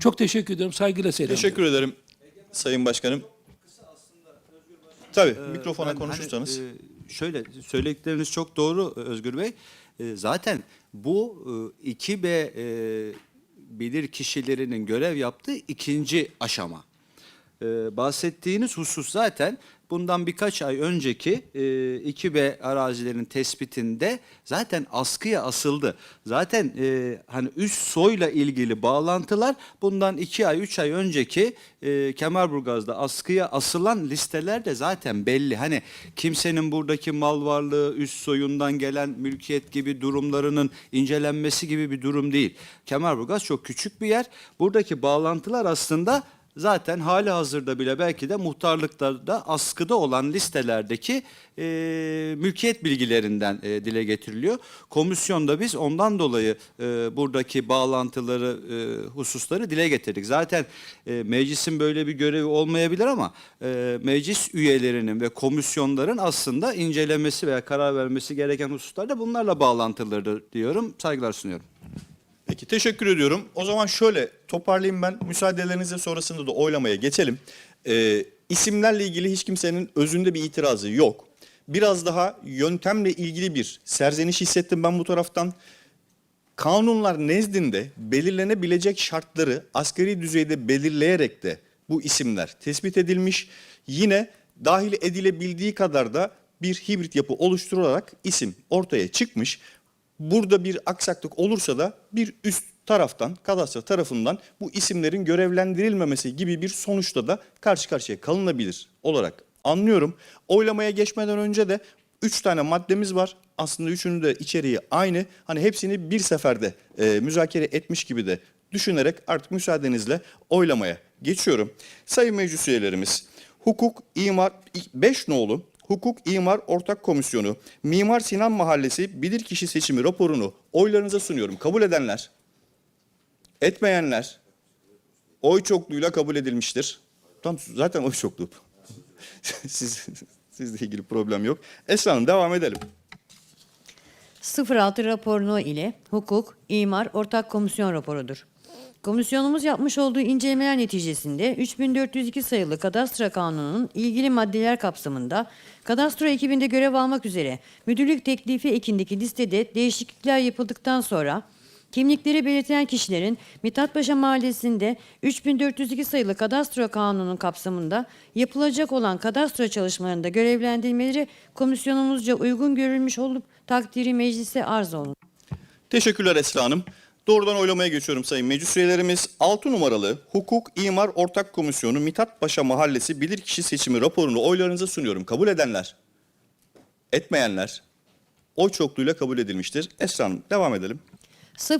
Çok teşekkür ediyorum. Saygıyla selamlıyorum. Teşekkür ederim Sayın Başkanım. Tabii mikrofona Ben konuşursanız. hani, e, şöyle söyledikleriniz çok doğru Özgür Bey. E, zaten bu e, 2B e, bilir kişilerinin görev yaptığı ikinci aşama. E, bahsettiğiniz husus zaten bundan birkaç ay önceki e, 2B arazilerin tespitinde zaten askıya asıldı. Zaten e, hani üst soyla ilgili bağlantılar bundan iki ay, üç ay önceki e, Kemerburgaz'da askıya asılan listelerde zaten belli. Hani kimsenin buradaki mal varlığı, üst soyundan gelen mülkiyet gibi durumlarının incelenmesi gibi bir durum değil. Kemerburgaz çok küçük bir yer. Buradaki bağlantılar aslında zaten hali hazırda bile belki de muhtarlıklarda askıda olan listelerdeki e, mülkiyet bilgilerinden e, dile getiriliyor. Komisyonda biz ondan dolayı e, buradaki bağlantıları, e, hususları dile getirdik. Zaten e, meclisin böyle bir görevi olmayabilir ama e, meclis üyelerinin ve komisyonların aslında incelemesi veya karar vermesi gereken hususlar da bunlarla bağlantılıdır diyorum. Saygılar sunuyorum. Peki teşekkür ediyorum. O zaman şöyle toparlayayım ben. Müsaadelerinizle sonrasında da oylamaya geçelim. Ee, isimlerle ilgili hiç kimsenin özünde bir itirazı yok. Biraz daha yöntemle ilgili bir serzeniş hissettim ben bu taraftan. Kanunlar nezdinde belirlenebilecek şartları asgari düzeyde belirleyerek de bu isimler tespit edilmiş. Yine dahil edilebildiği kadar da bir hibrit yapı oluşturularak isim ortaya çıkmış. Burada bir aksaklık olursa da bir üst taraftan, kadastro tarafından bu isimlerin görevlendirilmemesi gibi bir sonuçta da karşı karşıya kalınabilir olarak anlıyorum. Oylamaya geçmeden önce de üç tane maddemiz var. Aslında üçünün de içeriği aynı. Hani hepsini bir seferde e, müzakere etmiş gibi de düşünerek artık müsaadenizle oylamaya geçiyorum. Sayın meclis üyelerimiz, hukuk, imar, 5 nolu Hukuk İmar Ortak Komisyonu Mimar Sinan Mahallesi bilirkişi seçimi raporunu oylarınıza sunuyorum. Kabul edenler, etmeyenler oy çokluğuyla kabul edilmiştir. Tam zaten oy çokluğu. Siz sizle ilgili problem yok. Esra Hanım devam edelim. 06 raporunu ile hukuk, imar, ortak komisyon raporudur. Komisyonumuz yapmış olduğu incelemeler neticesinde 3402 sayılı Kadastro Kanunu'nun ilgili maddeler kapsamında kadastro ekibinde görev almak üzere müdürlük teklifi ekindeki listede değişiklikler yapıldıktan sonra Kimlikleri belirtilen kişilerin Mithatpaşa Mahallesi'nde 3402 sayılı Kadastro Kanunu'nun kapsamında yapılacak olan kadastro çalışmalarında görevlendirmeleri komisyonumuzca uygun görülmüş olup takdiri meclise arz olunur. Teşekkürler Esra Hanım. Doğrudan oylamaya geçiyorum sayın meclis üyelerimiz. 6 numaralı Hukuk İmar Ortak Komisyonu Mithat Paşa Mahallesi Bilirkişi Seçimi raporunu oylarınıza sunuyorum. Kabul edenler, etmeyenler oy çokluğuyla kabul edilmiştir. Esra Hanım devam edelim.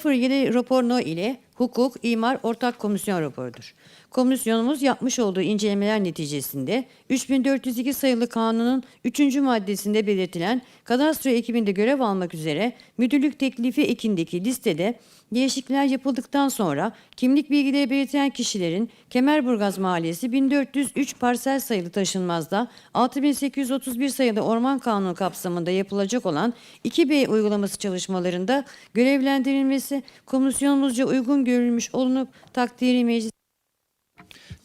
07 rapor no ile hukuk, imar ortak komisyon raporudur. Komisyonumuz yapmış olduğu incelemeler neticesinde 3402 sayılı kanunun 3. maddesinde belirtilen kadastro ekibinde görev almak üzere müdürlük teklifi ekindeki listede değişiklikler yapıldıktan sonra kimlik bilgileri belirten kişilerin Kemerburgaz Mahallesi 1403 parsel sayılı taşınmazda 6831 sayılı Orman Kanunu kapsamında yapılacak olan 2B uygulaması çalışmalarında görevlendirilmesi komisyonumuzca uygun görülmüş olunup takdiri meclis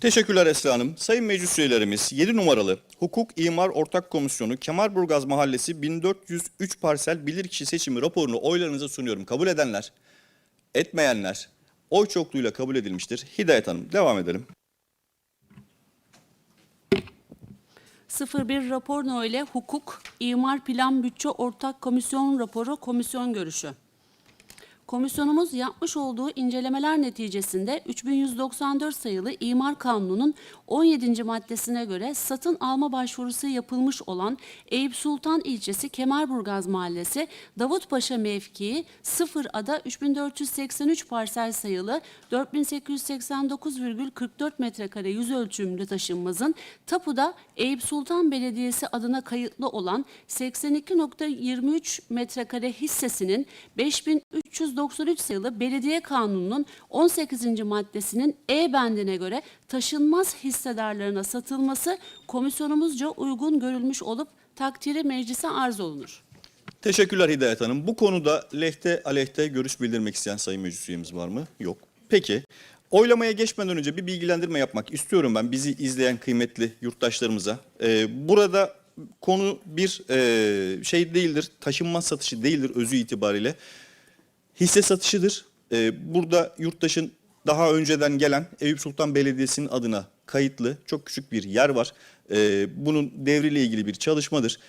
Teşekkürler Esra Hanım. Sayın meclis üyelerimiz 7 numaralı Hukuk İmar Ortak Komisyonu Kemalburgaz Mahallesi 1403 parsel bilirkişi seçimi raporunu oylarınıza sunuyorum. Kabul edenler, etmeyenler oy çokluğuyla kabul edilmiştir. Hidayet Hanım devam edelim. 01 rapor ile hukuk, imar plan bütçe ortak komisyon raporu komisyon görüşü. Komisyonumuz yapmış olduğu incelemeler neticesinde 3194 sayılı İmar Kanunu'nun 17. maddesine göre satın alma başvurusu yapılmış olan Eyüp Sultan ilçesi Kemerburgaz Mahallesi Davutpaşa mevkii 0 ada 3483 parsel sayılı 4889,44 metrekare yüz ölçümlü taşınmazın tapuda Eyüp Sultan Belediyesi adına kayıtlı olan 82.23 metrekare hissesinin 5393 sayılı Belediye Kanunu'nun 18. maddesinin E bendine göre taşınmaz hissedarlarına satılması komisyonumuzca uygun görülmüş olup takdiri meclise arz olunur. Teşekkürler Hidayet Hanım. Bu konuda lehte aleyhte görüş bildirmek isteyen sayın meclis üyemiz var mı? Yok. Peki Oylamaya geçmeden önce bir bilgilendirme yapmak istiyorum ben bizi izleyen kıymetli yurttaşlarımıza. Ee, burada konu bir e, şey değildir, taşınmaz satışı değildir özü itibariyle. Hisse satışıdır. Ee, burada yurttaşın daha önceden gelen Eyüp Sultan Belediyesi'nin adına kayıtlı çok küçük bir yer var. Ee, bunun devriyle ilgili bir çalışmadır.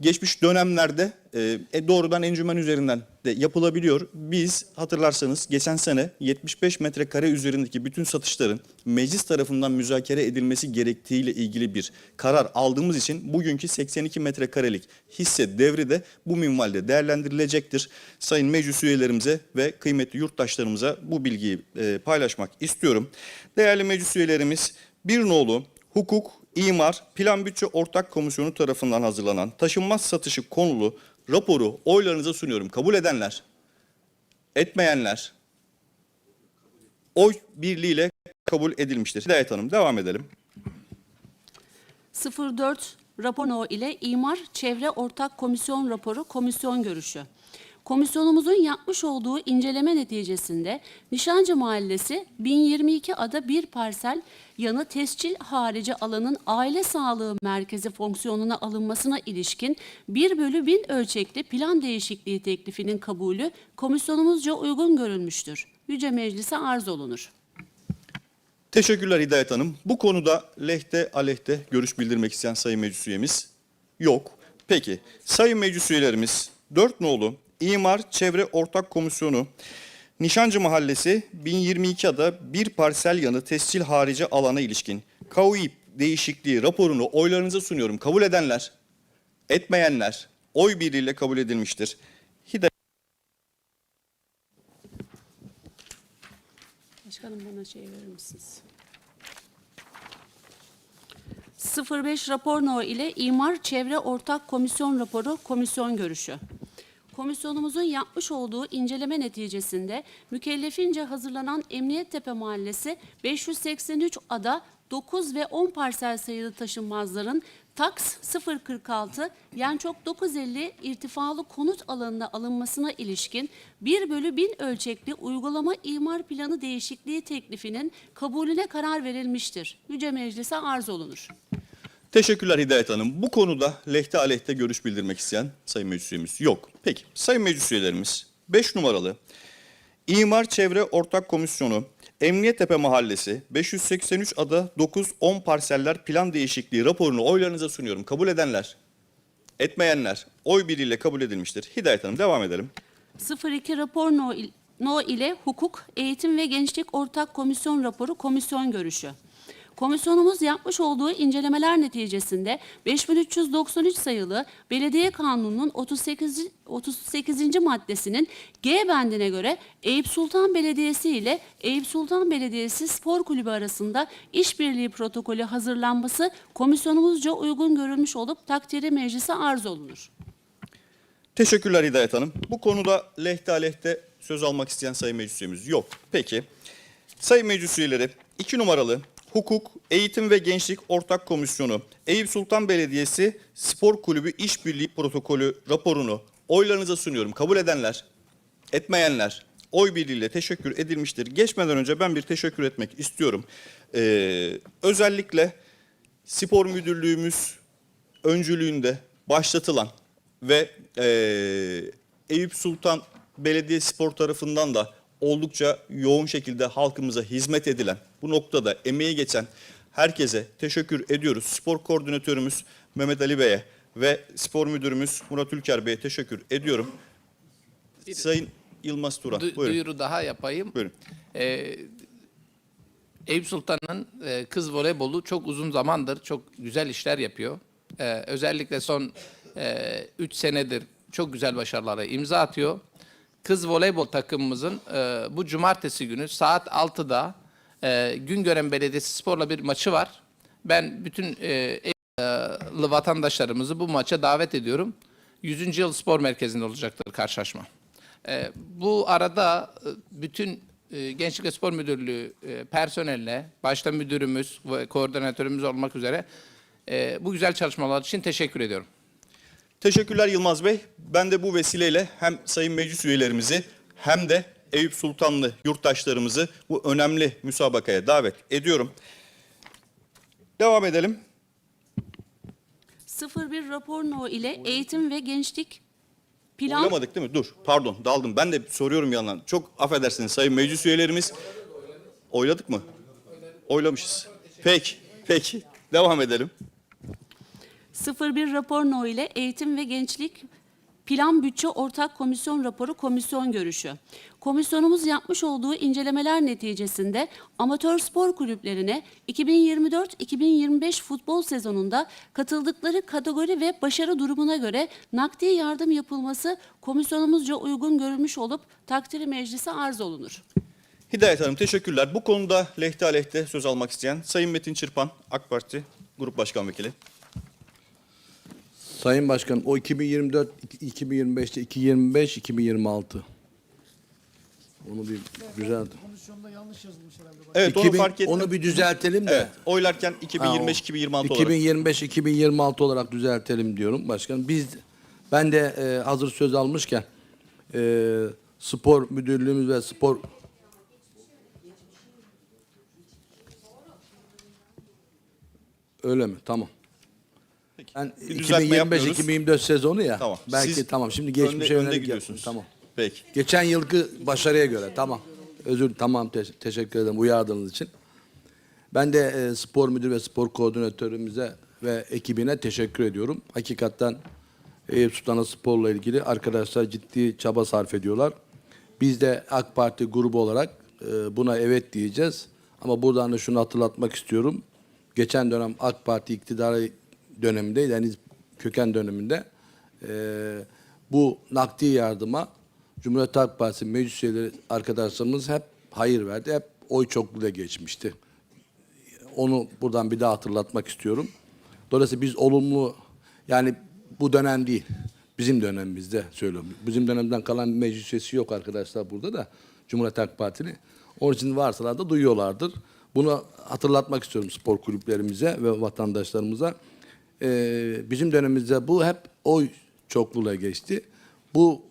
Geçmiş dönemlerde e, e, doğrudan encümen üzerinden de yapılabiliyor. Biz hatırlarsanız geçen sene 75 metrekare üzerindeki bütün satışların meclis tarafından müzakere edilmesi gerektiğiyle ilgili bir karar aldığımız için bugünkü 82 metrekarelik hisse devri de bu minvalde değerlendirilecektir. Sayın meclis üyelerimize ve kıymetli yurttaşlarımıza bu bilgiyi e, paylaşmak istiyorum. Değerli meclis üyelerimiz bir nolu hukuk, İmar, Plan Bütçe Ortak Komisyonu tarafından hazırlanan taşınmaz satışı konulu raporu oylarınıza sunuyorum. Kabul edenler, etmeyenler oy birliğiyle kabul edilmiştir. Hidayet Hanım devam edelim. 04 rapor ile İmar Çevre Ortak Komisyon raporu komisyon görüşü. Komisyonumuzun yapmış olduğu inceleme neticesinde Nişancı Mahallesi 1022 ada bir parsel yanı tescil harici alanın aile sağlığı merkezi fonksiyonuna alınmasına ilişkin 1 bölü 1000 ölçekli plan değişikliği teklifinin kabulü komisyonumuzca uygun görülmüştür. Yüce Meclise arz olunur. Teşekkürler Hidayet Hanım. Bu konuda lehte aleyhte görüş bildirmek isteyen Sayın Meclis üyemiz yok. Peki Sayın Meclis üyelerimiz 4 nolu İmar Çevre Ortak Komisyonu Nişancı Mahallesi 1022 ada bir parsel yanı tescil harici alana ilişkin KAUİP değişikliği raporunu oylarınıza sunuyorum. Kabul edenler, etmeyenler oy birliğiyle kabul edilmiştir. Hidayet Başkanım bana şey verir misiniz? 05 rapor no ile İmar Çevre Ortak Komisyon raporu komisyon görüşü. Komisyonumuzun yapmış olduğu inceleme neticesinde mükellefince hazırlanan Emniyettepe Mahallesi 583 ada 9 ve 10 parsel sayılı taşınmazların TAKS 046 yani çok 950 irtifalı konut alanına alınmasına ilişkin 1 bölü 1000 ölçekli uygulama imar planı değişikliği teklifinin kabulüne karar verilmiştir. Yüce Meclise arz olunur. Teşekkürler Hidayet Hanım. Bu konuda lehte aleyhte görüş bildirmek isteyen Sayın Meclis üyemiz yok. Peki Sayın Meclis üyelerimiz 5 numaralı İmar Çevre Ortak Komisyonu Emniyettepe Mahallesi 583 ada 9-10 parseller plan değişikliği raporunu oylarınıza sunuyorum. Kabul edenler, etmeyenler oy birliğiyle kabul edilmiştir. Hidayet Hanım devam edelim. 02 rapor no, no ile Hukuk, Eğitim ve Gençlik Ortak Komisyon raporu komisyon görüşü. Komisyonumuz yapmış olduğu incelemeler neticesinde 5393 sayılı Belediye Kanunu'nun 38. 38. maddesinin G bendine göre Eyüp Sultan Belediyesi ile Eyüp Sultan Belediyesi Spor Kulübü arasında işbirliği protokolü hazırlanması komisyonumuzca uygun görülmüş olup takdiri meclise arz olunur. Teşekkürler Hidayet Hanım. Bu konuda lehte aleyhte söz almak isteyen Sayın Meclis üyemiz yok. Peki. Sayın Meclis üyeleri 2 numaralı Hukuk, Eğitim ve Gençlik Ortak Komisyonu Eyüp Sultan Belediyesi Spor Kulübü İşbirliği Protokolü raporunu oylarınıza sunuyorum. Kabul edenler, etmeyenler oy birliğiyle teşekkür edilmiştir. Geçmeden önce ben bir teşekkür etmek istiyorum. Ee, özellikle spor müdürlüğümüz öncülüğünde başlatılan ve eee Eyüp Sultan Belediye Spor tarafından da oldukça yoğun şekilde halkımıza hizmet edilen, bu noktada emeği geçen herkese teşekkür ediyoruz. Spor koordinatörümüz Mehmet Ali Bey'e ve spor müdürümüz Murat Ülker Bey'e teşekkür ediyorum. Sayın Yılmaz Turan, Du- buyurun. duyuru daha yapayım. Buyurun. Ee, Eyüp Sultan'ın e, kız voleybolu çok uzun zamandır çok güzel işler yapıyor. Ee, özellikle son 3 senedir çok güzel başarılara imza atıyor. Kız voleybol takımımızın e, bu cumartesi günü saat 6'da e, Güngören Belediyesi Spor'la bir maçı var. Ben bütün e, vatandaşlarımızı bu maça davet ediyorum. 100. Yıl Spor Merkezi'nde olacaktır karşılaşma. Ee, bu arada e, bütün e, Gençlik ve Spor Müdürlüğü e, personeline, başta müdürümüz ve koordinatörümüz olmak üzere e, bu güzel çalışmalar için teşekkür ediyorum. Teşekkürler Yılmaz Bey. Ben de bu vesileyle hem sayın meclis üyelerimizi hem de Eyüp Sultanlı yurttaşlarımızı bu önemli müsabakaya davet ediyorum. Devam edelim. 01 rapor no ile eğitim ve gençlik plan Oylamadık değil mi? Dur pardon daldım. Ben de soruyorum yandan. Çok affedersiniz sayın meclis üyelerimiz. Oyladık mı? Oylamışız. Peki, peki. Devam edelim. 01 rapor no ile eğitim ve gençlik Plan Bütçe Ortak Komisyon raporu komisyon görüşü. Komisyonumuz yapmış olduğu incelemeler neticesinde amatör spor kulüplerine 2024-2025 futbol sezonunda katıldıkları kategori ve başarı durumuna göre nakdi yardım yapılması komisyonumuzca uygun görülmüş olup takdiri meclise arz olunur. Hidayet Hanım teşekkürler. Bu konuda lehte aleyhte söz almak isteyen Sayın Metin Çırpan, AK Parti Grup Başkan Vekili. Sayın Başkan o 2024 2025'te 2025 2026. Onu bir düzelt. Evet onu 2000 fark ettim. Onu bir düzeltelim de. Evet, oylarken 2025-2026 olarak. 2025 2026 olarak düzeltelim diyorum başkan. Biz ben de e, hazır söz almışken e, spor müdürlüğümüz ve spor Öyle mi? Tamam. Ben Bir düzeltme yapmıyoruz. 2025-2024 sezonu ya. Tamam. Belki Siz tamam. Şimdi önde- geçmişe önde yönelik gidiyorsunuz. yapsın. Tamam. Peki. Geçen yılki başarıya göre tamam. Özür tamam te- teşekkür ederim uyardığınız için. Ben de e, spor müdür ve spor koordinatörümüze ve ekibine teşekkür ediyorum. Hakikaten Eyüp Sultan'a sporla ilgili arkadaşlar ciddi çaba sarf ediyorlar. Biz de AK Parti grubu olarak e, buna evet diyeceğiz. Ama buradan da şunu hatırlatmak istiyorum. Geçen dönem AK Parti iktidarı döneminde yani köken döneminde e, bu nakdi yardıma Cumhuriyet Halk Partisi meclis üyeleri arkadaşlarımız hep hayır verdi. Hep oy çokluğuyla geçmişti. Onu buradan bir daha hatırlatmak istiyorum. Dolayısıyla biz olumlu yani bu dönem değil. Bizim dönemimizde söylüyorum. Bizim dönemden kalan bir meclis üyesi yok arkadaşlar burada da. Cumhuriyet Halk Partili. Onun için varsalar da duyuyorlardır. Bunu hatırlatmak istiyorum spor kulüplerimize ve vatandaşlarımıza. Ee, bizim dönemimizde bu hep oy çokluğuyla geçti. Bu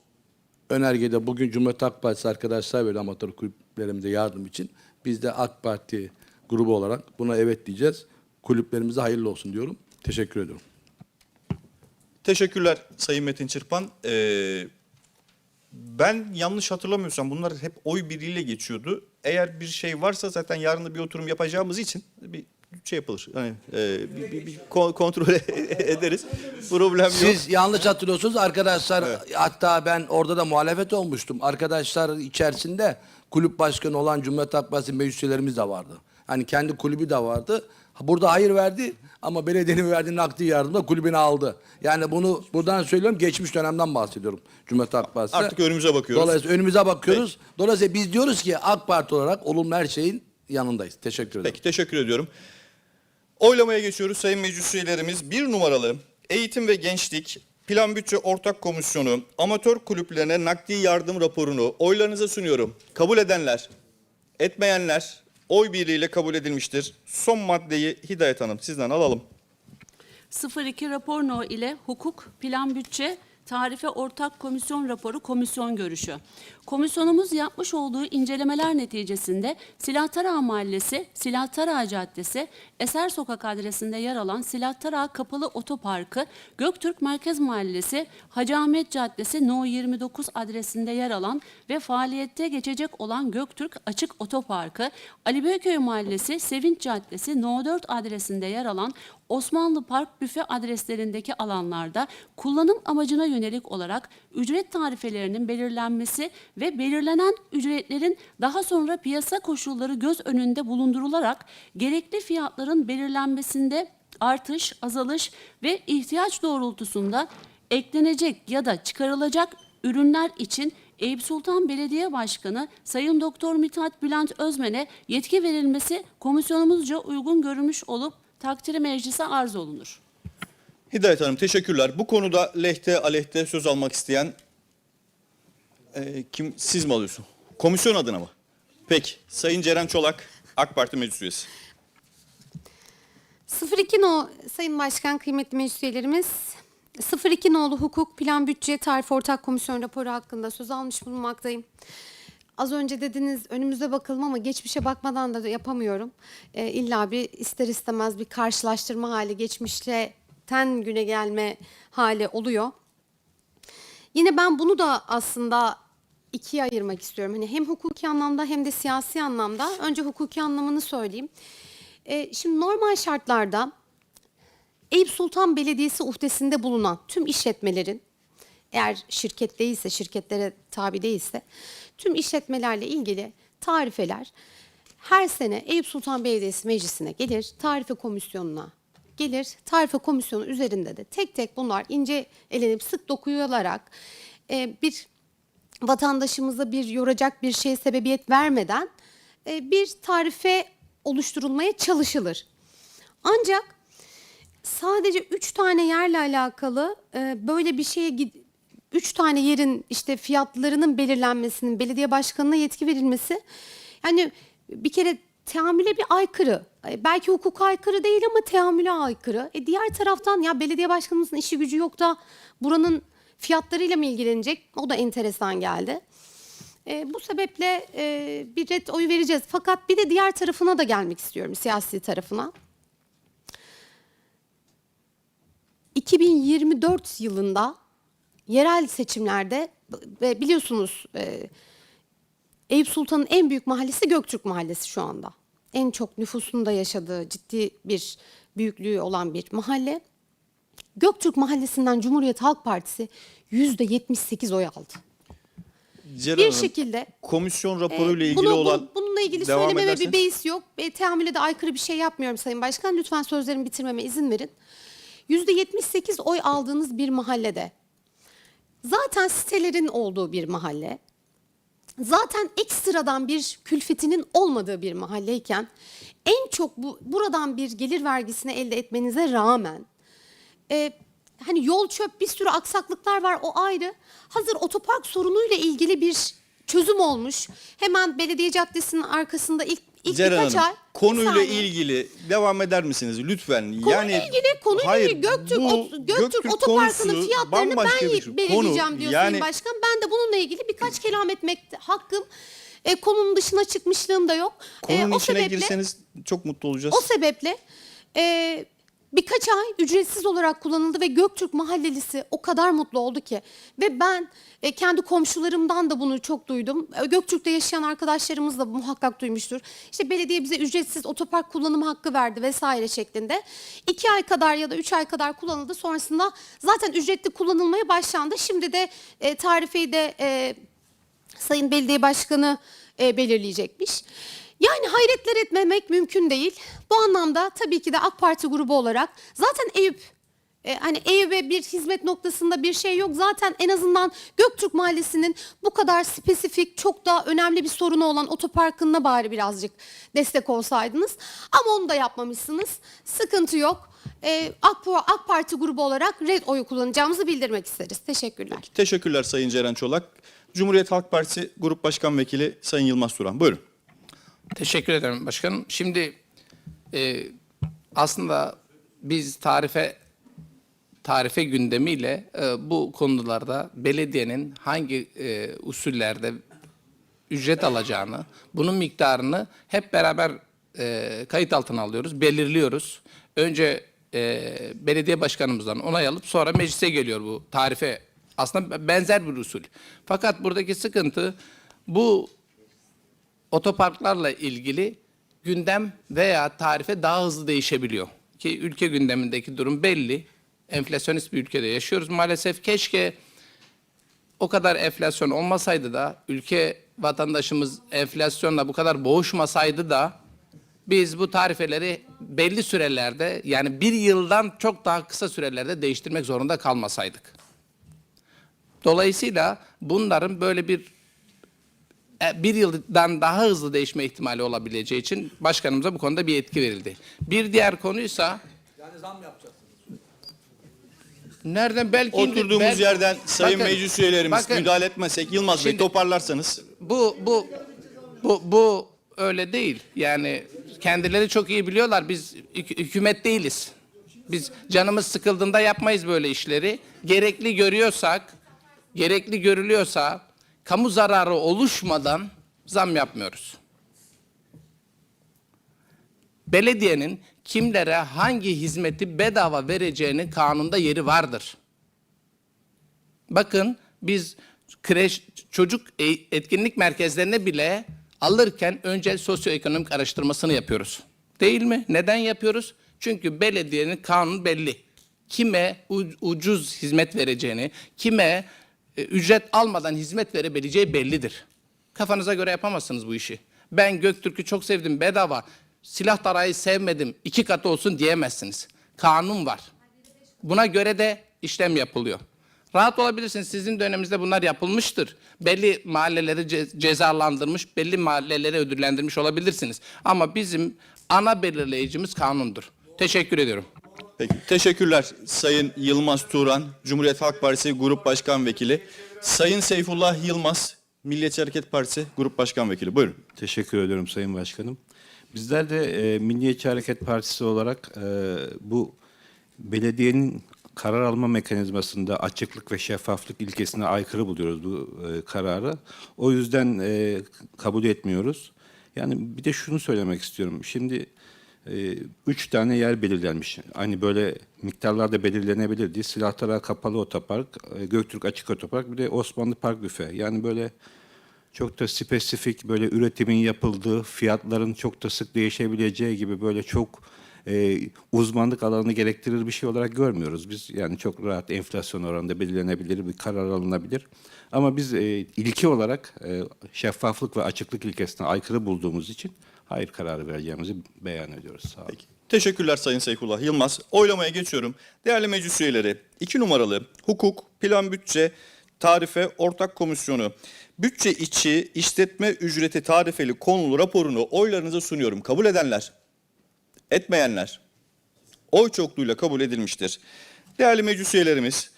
önergede bugün Cumhuriyet Halk Partisi arkadaşlar böyle amatör kulüplerimize yardım için biz de AK Parti grubu olarak buna evet diyeceğiz. Kulüplerimize hayırlı olsun diyorum. Teşekkür ediyorum. Teşekkürler Sayın Metin Çırpan. Ee, ben yanlış hatırlamıyorsam bunlar hep oy birliğiyle geçiyordu. Eğer bir şey varsa zaten yarın da bir oturum yapacağımız için bir şey yapılır. Hani e, bir, bir- bir ko- kontrol ederiz. Problem yok. Siz yanlış hatırlıyorsunuz arkadaşlar. Hatta ben orada da muhalefet olmuştum. Arkadaşlar içerisinde kulüp başkanı olan Cumhuriyet Halk Partisi meclis üyelerimiz de vardı. Hani kendi kulübü de vardı. Burada hayır verdi ama belediyenin verdiği nakdi yardımda kulübünü aldı. Yani bunu buradan söylüyorum geçmiş dönemden bahsediyorum Cumhuriyet Halk Partisi. Artık önümüze bakıyoruz. Dolayısıyla önümüze bakıyoruz. Dolayısıyla biz diyoruz ki AK Parti olarak olumlu her şeyin yanındayız. Teşekkür ederim. Peki teşekkür ediyorum. Oylamaya geçiyoruz sayın meclis üyelerimiz. Bir numaralı Eğitim ve Gençlik Plan Bütçe Ortak Komisyonu amatör kulüplerine nakdi yardım raporunu oylarınıza sunuyorum. Kabul edenler, etmeyenler oy birliğiyle kabul edilmiştir. Son maddeyi Hidayet Hanım sizden alalım. 02 rapor no ile hukuk, plan bütçe, tarife ortak komisyon raporu komisyon görüşü. Komisyonumuz yapmış olduğu incelemeler neticesinde Silahtara Mahallesi, Silahtara Caddesi, Eser Sokak adresinde yer alan Silahtara Kapalı Otoparkı, Göktürk Merkez Mahallesi, Hacı Ahmet Caddesi No 29 adresinde yer alan ve faaliyette geçecek olan Göktürk Açık Otoparkı, Ali Beyköy Mahallesi, Sevinç Caddesi No 4 adresinde yer alan Osmanlı Park büfe adreslerindeki alanlarda kullanım amacına yönelik olarak ücret tarifelerinin belirlenmesi ve belirlenen ücretlerin daha sonra piyasa koşulları göz önünde bulundurularak gerekli fiyatların belirlenmesinde artış, azalış ve ihtiyaç doğrultusunda eklenecek ya da çıkarılacak ürünler için Eyüp Sultan Belediye Başkanı Sayın Doktor Mithat Bülent Özmen'e yetki verilmesi komisyonumuzca uygun görülmüş olup takdiri meclise arz olunur. Hidayet Hanım teşekkürler. Bu konuda lehte aleyhte söz almak isteyen e, kim siz mi alıyorsun? Komisyon adına mı? Peki. Sayın Ceren Çolak AK Parti Meclis Üyesi. 02 no Sayın Başkan kıymetli meclis üyelerimiz 02 nolu hukuk plan bütçe tarif ortak komisyon raporu hakkında söz almış bulunmaktayım. Az önce dediniz önümüze bakalım ama geçmişe bakmadan da yapamıyorum. Ee, illa bir ister istemez bir karşılaştırma hali, geçmişten güne gelme hali oluyor. Yine ben bunu da aslında ikiye ayırmak istiyorum. Hani hem hukuki anlamda hem de siyasi anlamda. Önce hukuki anlamını söyleyeyim. Ee, şimdi normal şartlarda Eyüp Sultan Belediyesi uhdesinde bulunan tüm işletmelerin eğer şirket değilse, şirketlere tabi değilse tüm işletmelerle ilgili tarifeler her sene Eyüp Sultan Belediyesi Meclisi'ne gelir, tarife komisyonuna gelir. Tarife komisyonu üzerinde de tek tek bunlar ince elenip sık dokuyularak e, bir vatandaşımıza bir yoracak bir şeye sebebiyet vermeden e, bir tarife oluşturulmaya çalışılır. Ancak sadece üç tane yerle alakalı e, böyle bir şeye üç tane yerin işte fiyatlarının belirlenmesinin belediye başkanına yetki verilmesi yani bir kere teamüle bir aykırı. E, Belki hukuka aykırı değil ama teamüle aykırı. E diğer taraftan ya belediye başkanımızın işi gücü yok da buranın fiyatlarıyla mı ilgilenecek? O da enteresan geldi. E, bu sebeple e, bir red oyu vereceğiz. Fakat bir de diğer tarafına da gelmek istiyorum, siyasi tarafına. 2024 yılında yerel seçimlerde ve biliyorsunuz e, Eyüp Sultan'ın en büyük mahallesi Göktürk Mahallesi şu anda. En çok nüfusun da yaşadığı ciddi bir büyüklüğü olan bir mahalle. Göktürk Mahallesi'nden Cumhuriyet Halk Partisi %78 oy aldı. Ceren Bir Hanım, şekilde komisyon e, raporuyla ilgili bunu- bu- olan bununla ilgili söylememe ederseniz. bir beis yok. E, teamüle de aykırı bir şey yapmıyorum Sayın Başkan. Lütfen sözlerimi bitirmeme izin verin. %78 oy aldığınız bir mahallede zaten sitelerin olduğu bir mahalle, zaten ekstradan bir külfetinin olmadığı bir mahalleyken en çok bu, buradan bir gelir vergisini elde etmenize rağmen e, hani yol çöp bir sürü aksaklıklar var o ayrı. Hazır otopark sorunuyla ilgili bir çözüm olmuş. Hemen belediye caddesinin arkasında ilk, ilk Ceren birkaç Hanım, ay. Konuyla saniye. ilgili devam eder misiniz lütfen? Konuyla yani ilgili, konuyla hayır, ilgili Göktürk, bu ot- Göktürk, otoparkının fiyatlarını ben şey. belirleyeceğim Konu, diyor yani- Sayın Başkan. Ben de bununla ilgili birkaç kelam etmek hakkım. E, konunun dışına çıkmışlığım da yok. E, Konunun o içine sebeple, girseniz çok mutlu olacağız. O sebeple e, birkaç ay ücretsiz olarak kullanıldı ve Göktürk mahallelisi o kadar mutlu oldu ki. Ve ben e, kendi komşularımdan da bunu çok duydum. E, Göktürk'te yaşayan arkadaşlarımız da muhakkak duymuştur. İşte belediye bize ücretsiz otopark kullanımı hakkı verdi vesaire şeklinde. İki ay kadar ya da üç ay kadar kullanıldı. Sonrasında zaten ücretli kullanılmaya başlandı. Şimdi de e, tarifeyi de... E, Sayın Belediye Başkanı e, belirleyecekmiş. Yani hayretler etmemek mümkün değil. Bu anlamda tabii ki de AK Parti grubu olarak zaten Eyüp e, hani Eyüp'e bir hizmet noktasında bir şey yok. Zaten en azından Göktürk Mahallesi'nin bu kadar spesifik, çok daha önemli bir sorunu olan otoparkına bari birazcık destek olsaydınız. Ama onu da yapmamışsınız. Sıkıntı yok. E, AK, AK Parti grubu olarak red oyu kullanacağımızı bildirmek isteriz. Teşekkürler. Teşekkürler Sayın Ceren Çolak. Cumhuriyet Halk Partisi Grup Başkan Vekili Sayın Yılmaz Turan. Buyurun. Teşekkür ederim başkanım. Şimdi e, aslında biz tarife tarife gündemiyle e, bu konularda belediyenin hangi e, usullerde ücret alacağını, bunun miktarını hep beraber e, kayıt altına alıyoruz, belirliyoruz. Önce e, belediye başkanımızdan onay alıp sonra meclise geliyor bu tarife. Aslında benzer bir usul. Fakat buradaki sıkıntı bu otoparklarla ilgili gündem veya tarife daha hızlı değişebiliyor. Ki ülke gündemindeki durum belli. Enflasyonist bir ülkede yaşıyoruz maalesef. Keşke o kadar enflasyon olmasaydı da ülke vatandaşımız enflasyonla bu kadar boğuşmasaydı da biz bu tarifeleri belli sürelerde yani bir yıldan çok daha kısa sürelerde değiştirmek zorunda kalmasaydık. Dolayısıyla bunların böyle bir bir yıldan daha hızlı değişme ihtimali olabileceği için başkanımıza bu konuda bir yetki verildi. Bir diğer konuysa Yani zam yapacaksınız. nereden belki Oturduğumuz bel- yerden Sayın Bakın, Meclis üyelerimiz bakın. müdahale etmesek Yılmaz Bey Şimdi- toparlarsanız. bu bu bu bu öyle değil. Yani kendileri çok iyi biliyorlar. Biz hük- hükümet değiliz. Biz canımız sıkıldığında yapmayız böyle işleri. Gerekli görüyorsak, gerekli görülüyorsa kamu zararı oluşmadan zam yapmıyoruz. Belediyenin kimlere hangi hizmeti bedava vereceğinin kanunda yeri vardır. Bakın biz kreş çocuk e- etkinlik merkezlerine bile alırken önce sosyoekonomik araştırmasını yapıyoruz. Değil mi? Neden yapıyoruz? Çünkü belediyenin kanunu belli. Kime ucuz hizmet vereceğini, kime e, ücret almadan hizmet verebileceği bellidir. Kafanıza göre yapamazsınız bu işi. Ben Göktürk'ü çok sevdim bedava. Silah tarayı sevmedim. iki katı olsun diyemezsiniz. Kanun var. Buna göre de işlem yapılıyor. Rahat olabilirsiniz. Sizin döneminizde bunlar yapılmıştır. Belli mahalleleri ce- cezalandırmış, belli mahalleleri ödüllendirmiş olabilirsiniz. Ama bizim ana belirleyicimiz kanundur. Teşekkür ediyorum. Peki. Teşekkürler Sayın Yılmaz Turan, Cumhuriyet Halk Partisi Grup Başkan Vekili. Sayın Seyfullah Yılmaz, Milliyetçi Hareket Partisi Grup Başkan Vekili. Buyurun. Teşekkür ediyorum Sayın Başkanım. Bizler de e, Milliyetçi Hareket Partisi olarak e, bu belediyenin karar alma mekanizmasında açıklık ve şeffaflık ilkesine aykırı buluyoruz bu e, kararı. O yüzden e, kabul etmiyoruz. Yani bir de şunu söylemek istiyorum. Şimdi e, üç tane yer belirlenmiş. Hani böyle miktarlarda belirlenebilirdi. Silahtara Kapalı Otopark, e, Göktürk Açık Otopark, bir de Osmanlı Park Büfe. Yani böyle çok da spesifik böyle üretimin yapıldığı, fiyatların çok da sık değişebileceği gibi böyle çok e, uzmanlık alanı gerektirir bir şey olarak görmüyoruz. Biz yani çok rahat enflasyon oranında belirlenebilir, bir karar alınabilir. Ama biz e, ilki olarak e, şeffaflık ve açıklık ilkesine aykırı bulduğumuz için hayır kararı vereceğimizi beyan ediyoruz. Sağ olun. Peki. Teşekkürler Sayın Seyfullah Yılmaz. Oylamaya geçiyorum. Değerli meclis üyeleri, iki numaralı hukuk, plan bütçe, tarife, ortak komisyonu, bütçe içi işletme ücreti tarifeli konulu raporunu oylarınıza sunuyorum. Kabul edenler, etmeyenler, oy çokluğuyla kabul edilmiştir. Değerli meclis üyelerimiz,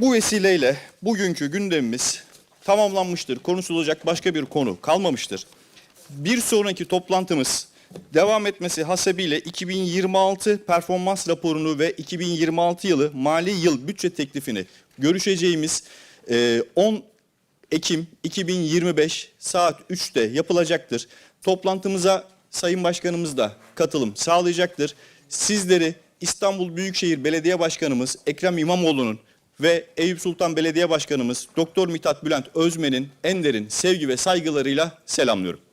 bu vesileyle bugünkü gündemimiz tamamlanmıştır. Konuşulacak başka bir konu kalmamıştır. Bir sonraki toplantımız devam etmesi hasebiyle 2026 performans raporunu ve 2026 yılı mali yıl bütçe teklifini görüşeceğimiz e, 10 Ekim 2025 saat 3'te yapılacaktır. Toplantımıza Sayın Başkanımız da katılım sağlayacaktır. Sizleri İstanbul Büyükşehir Belediye Başkanımız Ekrem İmamoğlu'nun ve Eyüp Sultan Belediye Başkanımız Doktor Mithat Bülent Özmen'in en derin sevgi ve saygılarıyla selamlıyorum.